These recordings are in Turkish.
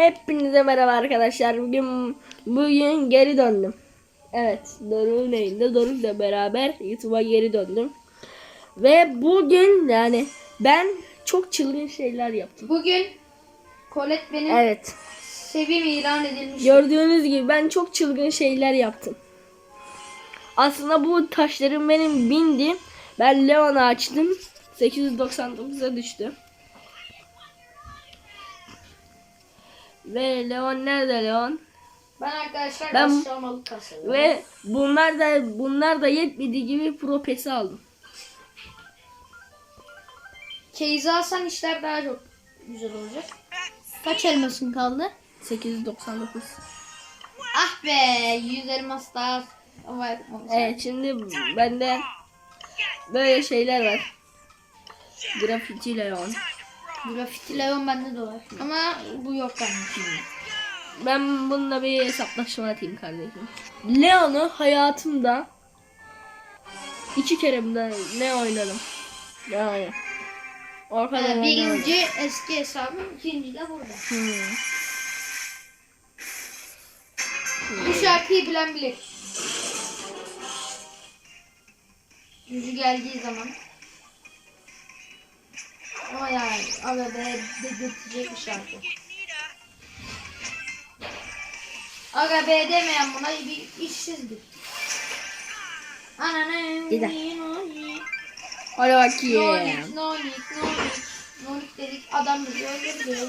Hepinize merhaba arkadaşlar. Bugün bugün geri döndüm. Evet, Doruk'un evinde Doruk'la beraber YouTube'a geri döndüm. Ve bugün yani ben çok çılgın şeyler yaptım. Bugün Colette benim Evet. sevim ilan edilmiş. Gördüğünüz gibi ben çok çılgın şeyler yaptım. Aslında bu taşlarım benim bindi. Ben Leon'u açtım. 899'a düştü. Ve Leon nerede Leon? ben arkadaşlar Ben- başlamalı kasıyorum. Ve bunlar da bunlar da yetmediği gibi pro pesi aldım. Keyzi alsan işler daha çok güzel olacak. Kaç elmasın kaldı? 899. Ah be 100 elmas daha var. Evet şimdi bende böyle şeyler var. Grafiti Leon. Grafiti Leon bende de var. Ama bu yok bende. Ben bununla bir hesaplaşma atayım kardeşim. Leon'u hayatımda iki kere mi de ne oynadım? Yani. Ortada Ee, ben birinci eski hesabım, ikinci de burada. Hmm. Bu şarkıyı bilen bilir. Yüzü geldiği zaman. Ama yani arada dedirtecek bir şarkı. Aga be demeyen buna bir işsizdir. Ananı Bir Hadi bakayım. nonik, nonik, nonik. Nonik dedik adam bizi öldürdü.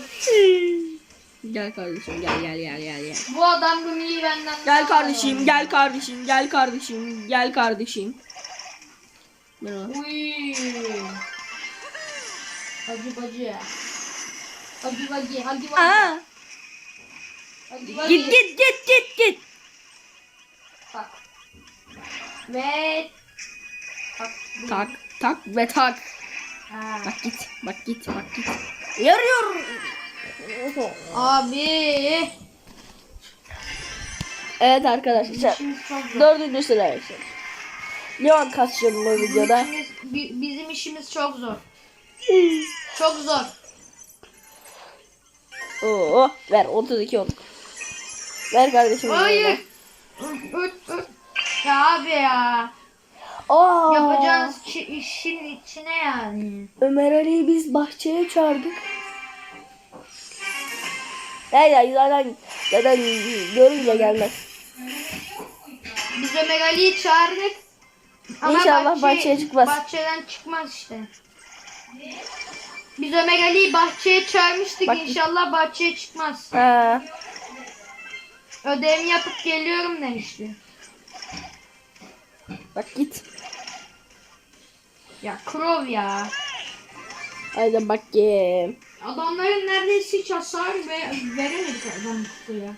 Gel kardeşim gel gel gel gel gel. Bu adam Rumi'yi benden Gel kardeşim gel kardeşim gel kardeşim gel kardeşim. Merhaba. Uy. Hacı bacı. Hacı bacı, hacı bacı. Aa, Hacı bacı. git git git git git. Tak. Ve tak. Tak tak ve tak. Ha. Bak git bak git bak git. Yarıyor. Abi. Evet arkadaşlar. Dördüncü sıraya geçelim. Leon kasıyorum bu videoda. Bizim işimiz, bi- bizim işimiz çok zor. Çok zor. Oo, ver 32 olduk. Ver kardeşim. Hayır. Ya abi ya. Aa, Yapacağınız işin içine yani. Ömer Ali'yi biz bahçeye çağırdık. Ya ya zaten zaten görünce gelmez. Biz Ömer Ali'yi çağırdık. İnşallah bahçeye çıkmaz. Bahçeden çıkmaz işte. Biz Ömer Ali'yi bahçeye çağırmıştık. Bak- İnşallah bahçeye çıkmaz. Ha, Ödevimi yapıp geliyorum demişti. bak git. Ya Krov ya. Haydi bakayım. Adamların neredeyse hiç hasar ve veremedik adam kutuya.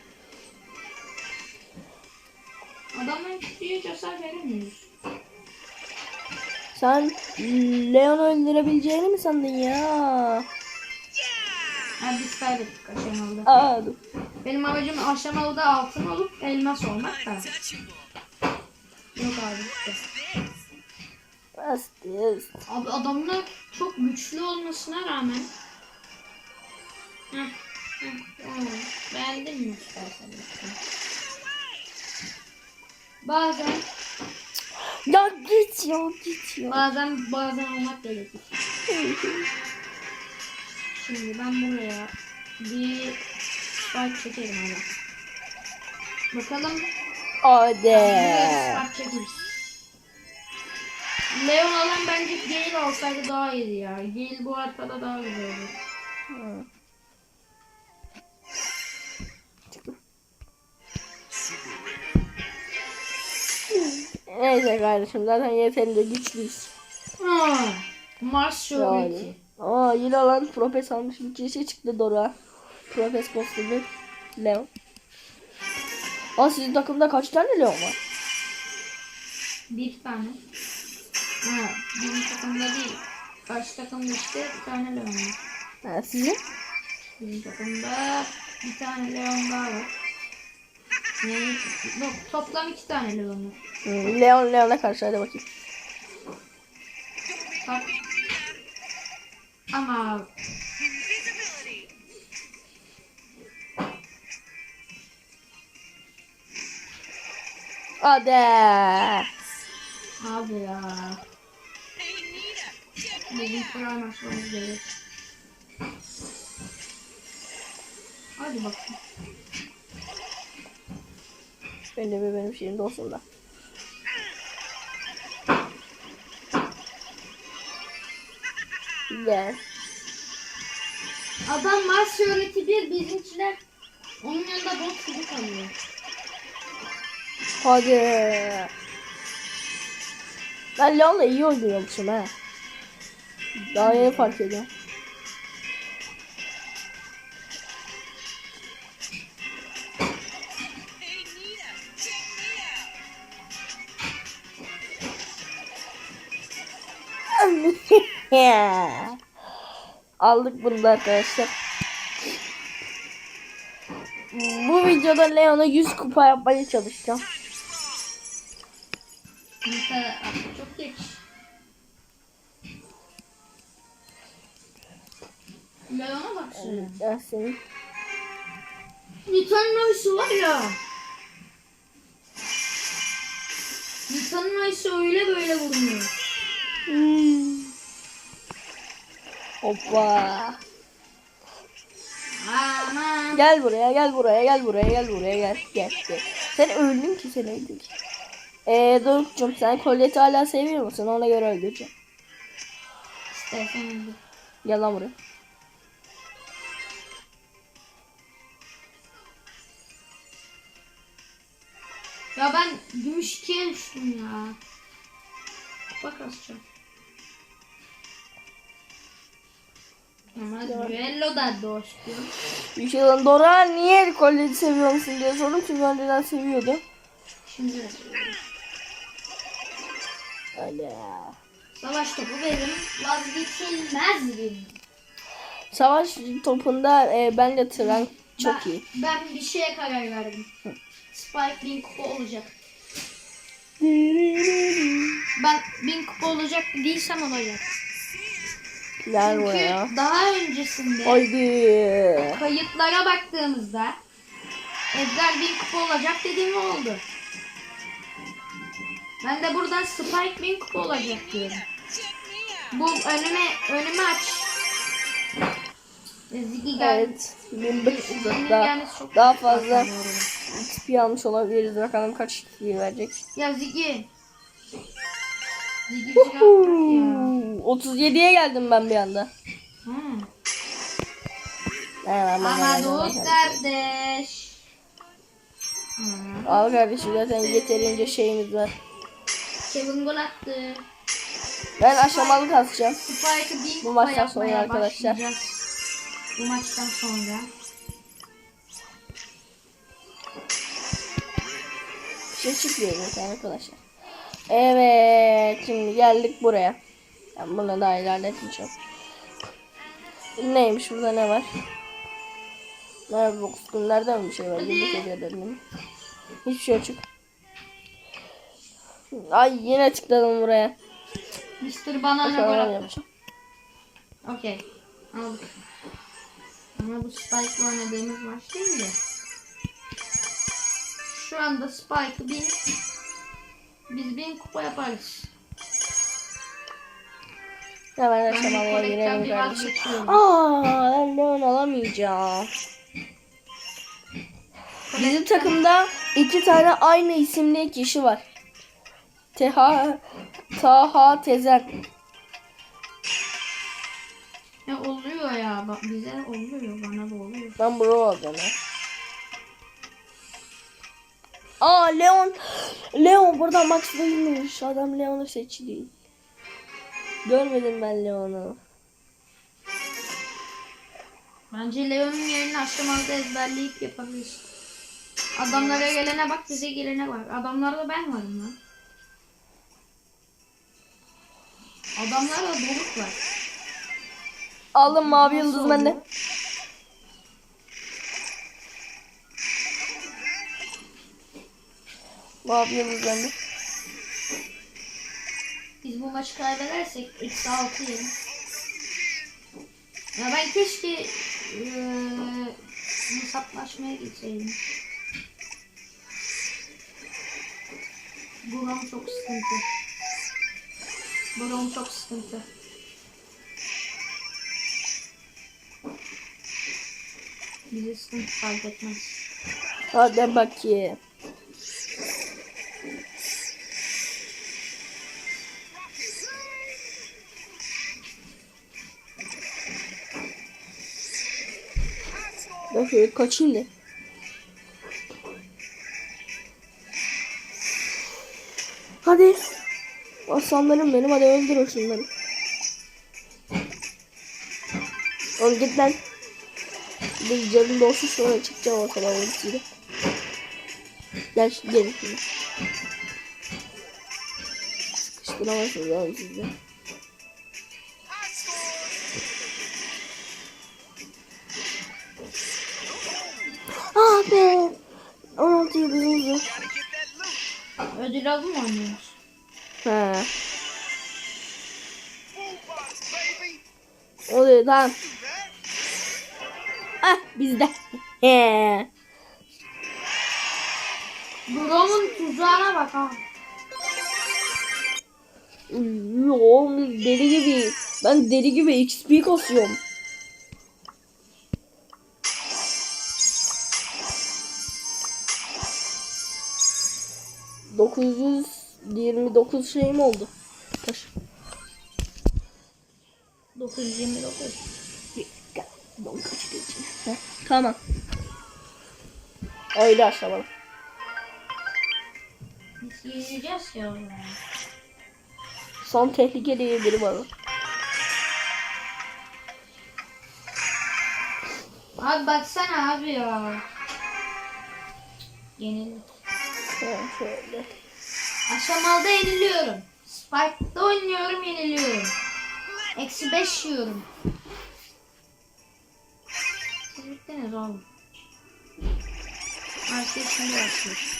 Adamların kutuya hiç hasar veremiyoruz. Sen Leon'u öldürebileceğini mi sandın ya? Ha biz kaybettik aşamalıda. Aa, dur. Benim amacım aşamalıda altın olup elmas olmak da. Yok abi. Bastis. Abi adamlar çok güçlü olmasına rağmen. Heh, heh, tamam. Beğendin mi istersen? Bazen Ya git ya git ya. bazen bazen olmak gerekir. Şimdi ben buraya bir spike çekerim abi. Bakalım Hadi. spike çekeriz. Leon alan bence Gale olsaydı daha iyiydi ya. Gale bu haritada daha güzel olur. Neyse kardeşim zaten yeterince güçlüyüz. Ha, Mars şöhreti. Aa yine lan Propes almış bir kişi çıktı Dora. Propes kostümü Leon. Aa sizin takımda kaç tane Leon var? Bir tane. Ha, bizim takımda değil. Karşı takımda işte bir tane Leon var. Ha, sizin? Bizim takımda bir tane Leon daha var. Neyi? Yok, toplam iki tane Leon'u. Hmm, Leon Leon'a karşı hadi bakayım. Bak. Ama Hadi. Abi ya. Bugün kural maçlarımız gerek. Hadi bakalım. Benim de benim şeyim olsun da. Gel. Adam Mars öğreti bir bizimkiler onun yanında bot gibi kalıyor. Hadi. Ben Leon'la iyi oynuyormuşum ha. Daha yeni fark ediyorum. Aldık bunu da arkadaşlar. Bu videoda Leon'a 100 kupa yapmaya çalışacağım. Mesela çok geç. Leon'a bak şuna. Dersin. Nita'nın ayısı var ya. Nita'nın ayısı öyle böyle vurmuyor. Hmm. Hoppa. Aman. Gel buraya, gel buraya, gel buraya, gel buraya, gel, gel, gel. Sen öldün ki sen öldün ki. Eee Doruk'cum sen kolyeti hala seviyor musun? Ona göre öldüreceğim. İstersen öldür. Gel lan buraya. Ya ben gümüş ikiye düştüm ya. Bak asacağım. Ama düello da dostum. Bir şey lan Dora niye kolyeti seviyor musun diye sordum çünkü önceden seviyordu. Şimdi de Öyle. savaş topu benim vazgeçilmezdim. Savaş topunda e, bence tren çok ben, iyi. Ben bir şeye karar verdim. Spike bin kupa olacak. Ben bin kupa olacak değilsem olacak. Gel Çünkü buraya. daha öncesinde Haydi. kayıtlara baktığımızda Edgar bin kupa olacak dediğim oldu. Ben de buradan Spike bin kupa olacak diyorum. Bu önüme önüme aç. Ziggy geldi. Evet. 1500 Ziggy'nin daha, gelmesi çok daha fazla Bakalım. XP almış olabiliriz. Bakalım kaç XP verecek. Ya Ziggy. 37'ye geldim ben bir anda. Hmm. Doğuk hemen. kardeş. Hmm. Al kardeşim zaten yeterince şeyimiz var. Kevin gol attı. Ben aşamalı kasacağım. Bu maçtan sonra arkadaşlar. Bu maçtan sonra. Bir şey çıkmıyor zaten arkadaşlar. Evet şimdi geldik buraya. Ben bunu daha ilerletmeyeceğim. Neymiş burada ne var? Nerede bu kutum? Nereden bir şey var? Yıllık hediye dedim. Hiçbir şey açık. Ay yine tıkladım buraya. Mr. Banana yapacağım. Okey. Aldık. Ama bu Spike'la oynadığımız maç değil de. Şu anda Spike'ı bin biz bin kupa yaparız. Hemen Ben aşamalıya kolekten girelim kardeşim. vazgeçiyorum. Aa ben Leon alamayacağım. Bizim takımda iki tane aynı isimli kişi var. Teha Taha Tezen. Ya oluyor ya bak bize oluyor bana da oluyor. Ben bro alacağım Aa Leon. Leon burada Max değilmiş. Adam Leon'u seçti. Görmedim ben Leon'u. Bence Leon'un yerini aşamalıda ezberleyip yapabiliriz. Adamlara gelene bak bize gelene bak. Adamlarda ben varım lan. Adamlarda doluk var. Aldım mavi yıldız bende. Oldu? Mavi yıldız bende. Biz bu maçı kaybedersek eksi 6 yerim. Ya ben keşke eee hesaplaşmaya gitseydim. Buram çok sıkıntı. Buram çok sıkıntı. Bize sıkıntı fark etmez. Hadi bakayım. Ben şöyle kaçayım da. Hadi. Aslanlarım benim hadi öldürün şunları. Oğlum git lan. Bir canım dolsun sonra çıkacağım ortadan ultiyle. Gel şu gelin şimdi. Sıkıştıramazsınız oğlum siz Avı mı oynuyoruz? He. Oluyor tamam. Ah bizde. He. Buramın tuzağına bak ha. Oğlum deli gibi. Ben deli gibi XP kasıyorum. ...929 şeyim oldu. Taş. 929. Bir dakika. Don kaç geçeyim. Heh, Tamam. Öyle aşamalı. Biz yiyeceğiz ya. Son tehlike diye biri var. Abi baksana abi ya. Yenildik. Şöyle. Aşamalıda yeniliyorum. Spike'da oynuyorum yeniliyorum. Eksi 5 yiyorum. Siz bittiniz oğlum. Artık şimdi başlıyor.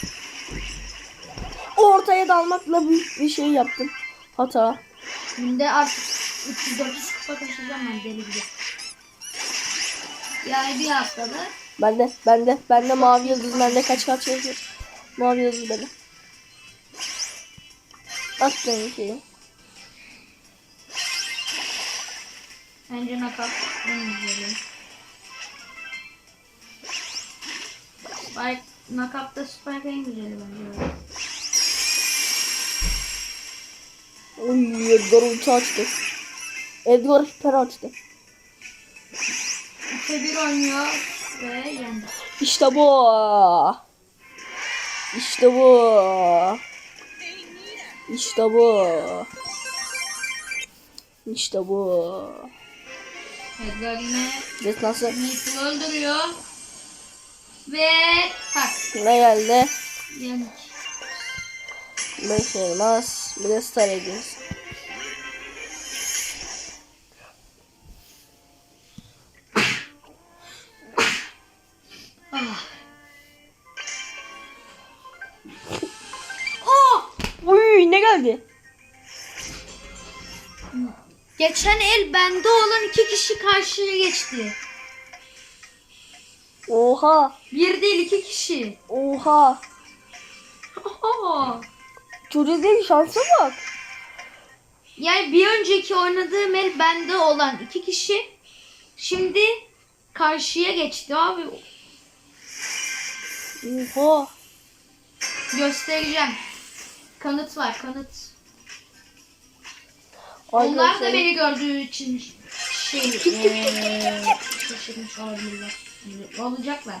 Ortaya dalmakla büyük bir şey yaptım. Hata. Günde artık 300-400 kupa taşıyacağım ben deli gibi. Yani bir haftada Bende, bende, bende mavi yıldız, bende kaç kaç yazıyor. Mavi yıldız bende. Attım şeyi. bence nakap en güzeli. Spike, nakapta Spike en güzeli bence. Uy, Edgar ulti açtı. Edgar hiper açtı. 3'e 1 oynuyor ve yendi. İşte bu. İşte bu. İşte bu. İşte bu. Edgar yine Destansı Nick'i öldürüyor. Ve tak ne geldi? yenik. Beş elmas. Bir de star hediyesi. Ah. Uy ne geldi? Geçen el bende olan iki kişi karşıya geçti. Oha. Bir değil iki kişi. Oha. Oho. Çocuğun şansa bak. Yani bir önceki oynadığım el bende olan iki kişi şimdi karşıya geçti abi. Oha. Göstereceğim. Kanıt var kanıt. Onlar da beni gördüğü için şey eee, şaşırmış olabilirler. Olacaklar.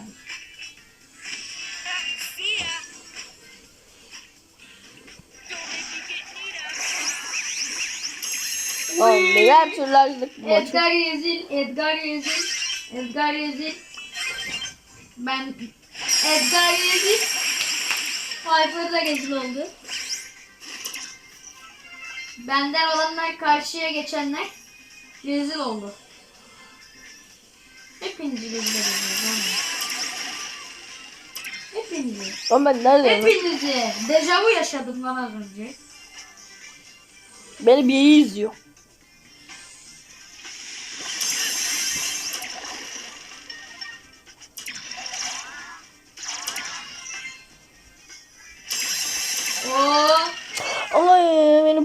Her türlü açtık bu maçı. Edgar Yezil, Edgar Yezil, Edgar Yezil. Ben Edgar Yezil. Piper da rezil oldu. Benden olanlar karşıya geçenler rezil oldu. Hepinizi rezil. Hepinizi. Ama ben neredeyim? Hepinizi. Dejavu yaşadım lan az önce. Beni bir iyi izliyor.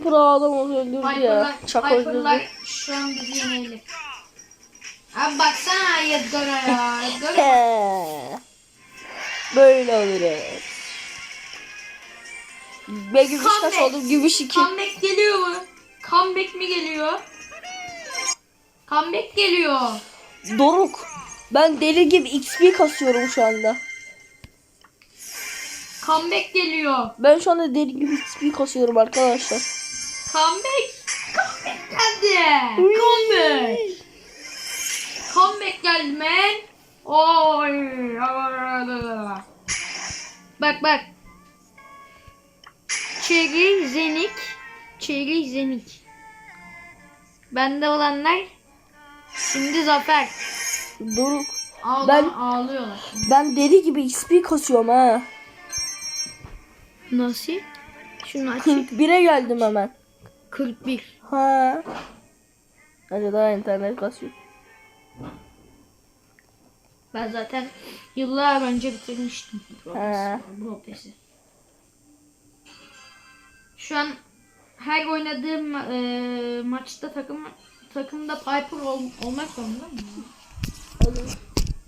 Piper adam öldürdü ya. Çak öldürdü. Şu an bizi yenebilir. Abi baksana Edgar'a ya. Edgar'a. Böyle oluruz. Ve gümüş kaç oldu? Gümüş 2. Comeback geliyor mu? Comeback mi geliyor? Comeback geliyor. Doruk. Ben deli gibi XP kasıyorum şu anda. Comeback geliyor. Ben şu anda deli gibi XP kasıyorum arkadaşlar. Comeback. Comeback geldi. Comeback. Comeback geldi man. Oy. Bak bak. Çeri Zenik. Çeri Zenik. Bende olanlar şimdi Zafer. Doruk. Ağla, Ben- ağlıyorlar. Ben deli gibi XP kasıyorum ha. Nasıl? Şunu aç. 41'e geldim hemen. 41. Ha. Hadi daha internet kasıyor. Ben zaten yıllar önce bitirmiştim. Pass'i. Şu an her oynadığım e, maçta takım takımda Piper ol, olmak zorunda mı?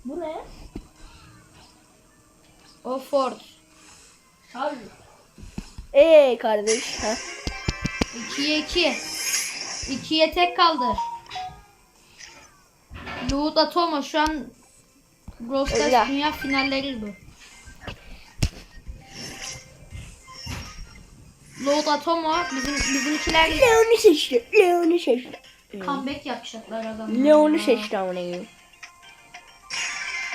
Bu ne? O Ford. Abi. Eee kardeş. Ha. 2'ye 2. 2'ye tek kaldı. Loot Atomo şu an Brawl. Stars dünya finalleri bu. Load Atomo bizim bizimkiler Leon'u seçti. Leon'u seçti. comeback yapacaklar adamlar. Leon'u seçti amına koyayım.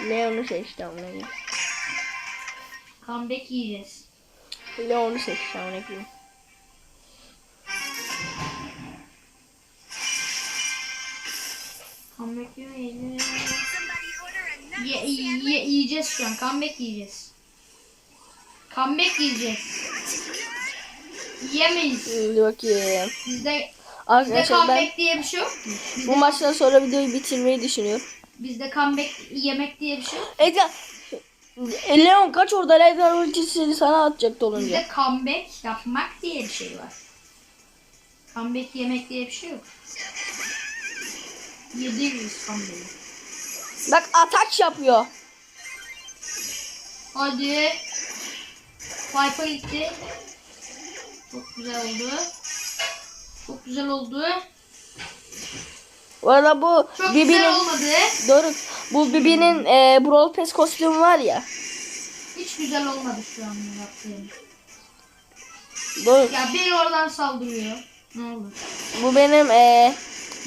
Leon'u seçti amına koyayım. Comeback yiyeceğiz. Leon'u seçti amına koyayım. Comeback yemeyelim. Ye, ye, yiyeceğiz şu an. Comeback yiyeceğiz. Comeback yiyeceğiz. Yemeyiz. Şimdi bakayım. Bizde, bizde Arkadaşlar ben comeback diye bir şey yok ki. Bizde, bu maçtan sonra videoyu bitirmeyi düşünüyorum. bizde comeback yemek diye bir şey yok. Ega E, Leon kaç orada Leon ultisini sana atacaktı olunca. Bizde comeback yapmak diye bir şey var. Comeback yemek diye bir şey yok. Yediririz comeback'i. Bak atak yapıyor. Hadi. Viper gitti. Çok güzel oldu. Çok güzel oldu. Bu arada bu Çok güzel Bibi'nin olmadı. Doruk bu Bibi'nin e, Brawl Pass kostümü var ya. Hiç güzel olmadı şu an yaptığım. Doruk Ya biri oradan saldırıyor. Ne oldu? bu benim e,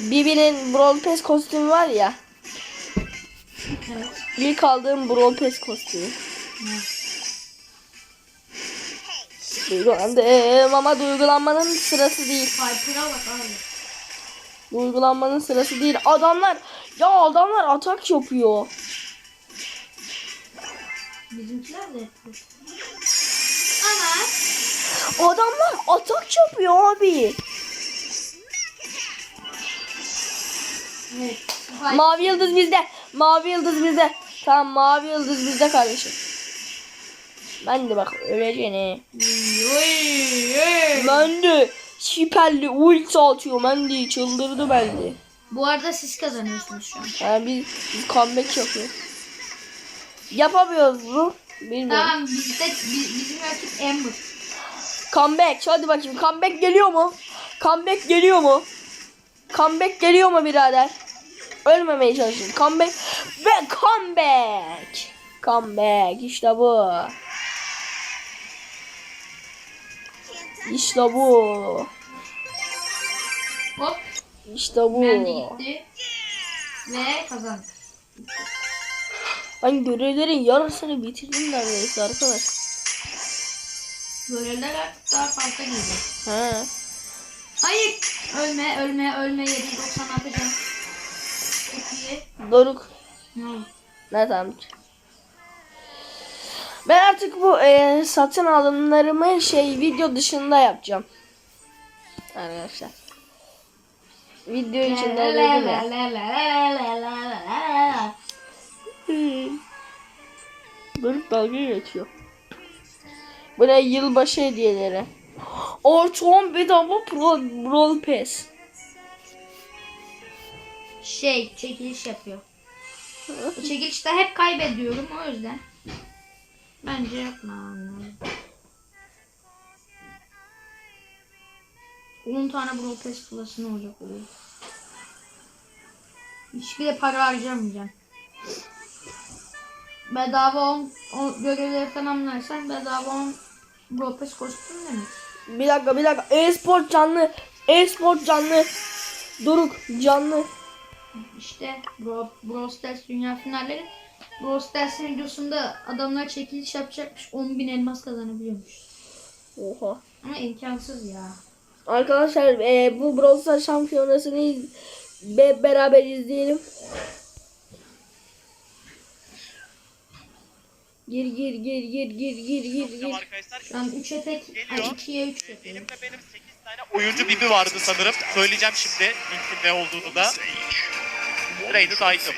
Bibi'nin Brawl Pass kostümü var ya. Evet. İlk aldığım Brawl Pass kostümü. Duygulandım ama duygulanmanın sırası değil. Viper'a bak abi. Duygulanmanın sırası değil. Adamlar ya adamlar atak yapıyor. Bizimkiler de yapıyor. Ama Adamlar atak yapıyor abi. Mavi yıldız bizde. Mavi yıldız bizde. Tamam mavi yıldız bizde kardeşim. Ben de bak oy. Ben de süperli ulti atıyor. Ben de çıldırdı ben de. Bu arada siz kazanıyorsunuz şu an. Yani biz, biz comeback yapıyoruz. Yapamıyoruz mu? Bilmiyorum. Tamam bizde bi- bizim rakip Amber. Comeback. Hadi bakayım. Comeback geliyor mu? Comeback geliyor mu? Comeback geliyor mu birader? Ölmemeye çalışın. Comeback ve comeback. Comeback. İşte bu. İşte bu. Hop. İşte bu. Ben de gitti. Ve kazandık. Ben görevlerin yarısını bitirdim neredeyse arkadaş. Görevler artık daha fazla geliyor. Ha. Hayır. Ölme, ölme, ölme. 790 atacağım. Doruk. Ne tamam. Ben artık bu e, satın alımlarımı şey video dışında yapacağım. Arkadaşlar. Video içinde dedim ya. Doruk dalga geçiyor. Bu ne yılbaşı hediyeleri. 10 bedava Brawl Pass. Şey çekiliş yapıyor. Çekilişte hep kaybediyorum o yüzden. Bence yapma. 10 tane Brawl Pass Plus'ın olacak oluyor. Hiçbir de para harcamayacağım. Bedava 10, o görevleri tamamlarsan bedava 10 Brawl Pass kostüm demek. Bir dakika bir dakika. E-sport canlı. E-sport canlı. Doruk canlı. İşte Bro, Brawl Stars dünya finalleri. Brawl Stars'ın videosunda adamlar çekiliş yapacakmış 10.000 elmas kazanabiliyormuş. Oha. Ama imkansız ya. Arkadaşlar e, bu Brawl Stars şampiyonasını iz- be- beraber izleyelim. Gir gir gir gir gir gir gir gir. arkadaşlar Ben 3'e tek, Geliyor. 2'ye 3 yapıyorum. elimde benim 8 tane oyuncu bibi vardı sanırım. Söyleyeceğim şimdi linkin ne olduğunu da. Raid'i daydım.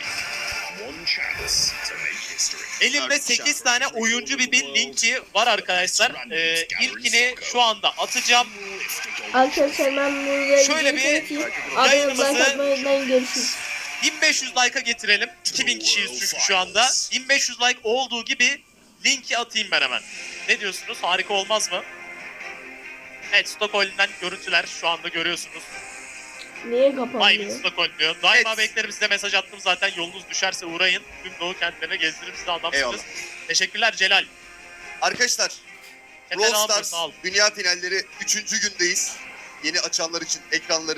Elimde 8 tane oyuncu bibin linki var arkadaşlar. Ee, ilkini şu anda atacağım. Arkadaşlar ben burada Şöyle bir yayınımızı- görüşürüz. 1500 like'a getirelim. 2000 kişiyiz çünkü şu anda. 1500 like olduğu gibi linki atayım ben hemen. Ne diyorsunuz? Harika olmaz mı? Evet Stockholm'den görüntüler şu anda görüyorsunuz. Niye kapanıyor? Stockholm diyor. Daima Evet. beklerim size mesaj attım zaten yolunuz düşerse uğrayın. Tüm Doğu kentlerine gezdiririm size adamsınız. Eyvallah. Teşekkürler Celal. Arkadaşlar Brawl yapıyorsun? Stars dünya finalleri 3. gündeyiz. Yeni açanlar için ekranları